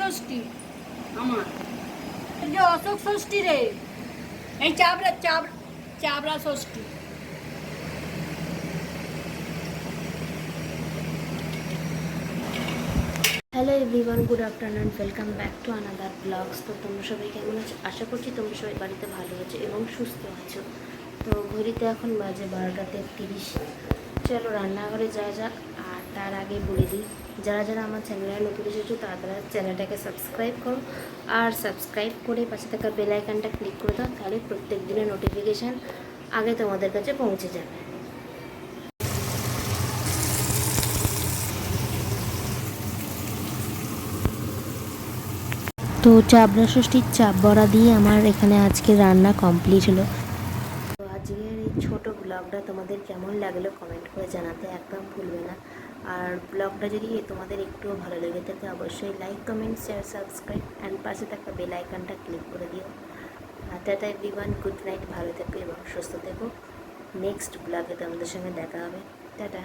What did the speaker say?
ষষ্ঠী। আমার। যে অশোক ষষ্ঠী রে এই চাবড়া চাবড়া চাবড়া Shashthi. Hello everyone good afternoon welcome back to another blogs তো তোমরা সবাই কেমন আছো? আশা করছি তোমরা সবাই বাড়িতে ভালো আছো এবং সুস্থ আছো। তো ঘড়িতে এখন বাজে বারোটাতে তিরিশ চলো রান্নাঘরে যা যাক। তার আগে বলে দিই, যারা যারা আমার চ্যানেলে নতুন এসেছ, তারা তারা চ্যানেলটাকে সাবস্ক্রাইব করো আর সাবস্ক্রাইব করে পাশে থাকা বেল আইকনটা ক্লিক করে দাও, তাহলে প্রত্যেক দিনের নোটিফিকেশান আগে তোমাদের কাছে পৌঁছে যাবে। তো চাবড়া ষষ্ঠীর চাপ বড়া দিয়ে আমার এখানে আজকে রান্না কমপ্লিট হলো। আজকের এই ছোটো ব্লগটা তোমাদের কেমন লাগল কমেন্ট করে জানাতে একদম ভুলবে না। আর ব্লগটা যদি তোমাদের একটুও ভালো লেগে থাকে, অবশ্যই like comment share subscribe and পাশে থাকা বেল আইকনটা ক্লিক করে দিও। টাটা এভরিওয়ান গুড নাইট ভালো থেকো এবং সুস্থ থেকো। নেক্সট ব্লগে তোমাদের সঙ্গে দেখা হবে। টাটা।